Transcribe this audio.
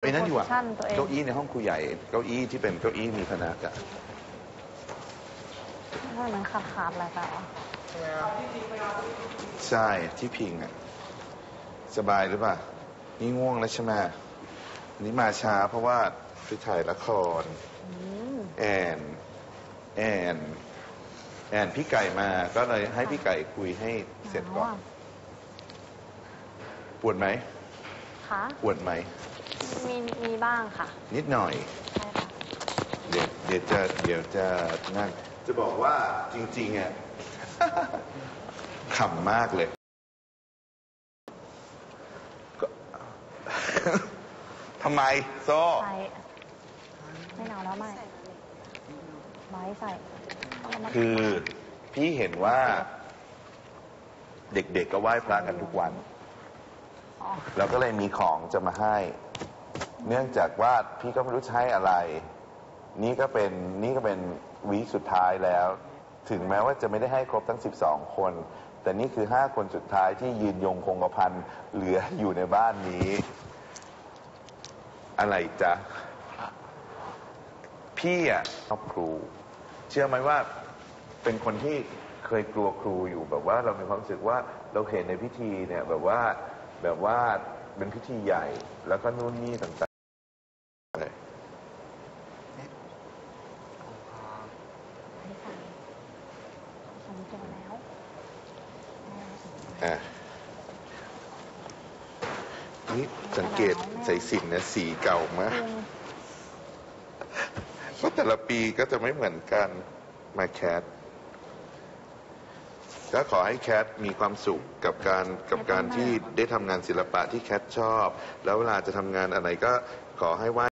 ไอ้นั่นดีกว่าโพสิชั่นตัวเอง เก้าอี้ในห้องครูใหญ่เก้าอี้ที่เป็นเก้าอี้มีพนักอะทำไมมันขาดขาดๆอะไรไปวะใช่ที่พิงอะสบายหรือเปล่านี่ง่วงแล้วใช่ไหมวันนี้มาช้าเพราะว่าไปถ่ายละครอืมแอนแอนแอนพี่ไก่มาก็เลยให้พี่ไก่คุยให้เสร็จก่อนปวดไหมค่ะปวดไหม มีมีบ้างค่ะนิดหน่อย ใช่ค่ะ เดี๋ยวเดี๋ยวจะเดี๋ยวจะนั่นจะบอกว่าจริงๆอะ ขำมากเลยก็ ทำไมโซ่ใส่ไม่หนาวแล้วไม่ไว้ใส่เอามาคือพี่เห็นว่า เด็กๆก็ไหว้พระกันทุกวัน อ๋อ เราก็เลยมีของจะมาให้ เนื่องจากว่าพี่ก็ไม่รู้ใช้อะไร นี่ก็เป็นนี่ก็เป็นวีคสุดท้ายแล้ว ถึงแม้ว่าจะไม่ได้ให้ครบทั้ง 12 คน แต่นี่คือ 5 คนสุดท้ายที่ยืนยงคงกระพันเหลืออยู่ในบ้านนี้ อะไรจ๊ะ พี่อะชอบครู เชื่อไหมว่าเป็นคนที่เคยกลัวครูอยู่แบบว่าเรามีความรู้สึกว่าเราเห็นในพิธีเนี่ยแบบว่าแบบว่าเป็นพิธีใหญ่แล้วก็นู่นนี่ต่างๆเลย ไม่ใส่สม ตัวแล้วอะนี่สังเกตใส่สินนะสีเก่ามากจริงเพราะแต่ละปีก็จะไม่เหมือนกันมาแคทก็ขอให้แคทมีความสุขกับการกับการที่ได้ทำงานศิลปะที่แคทชอบ แล้วเวลาจะทำงานอะไรก็ขอให้ว่า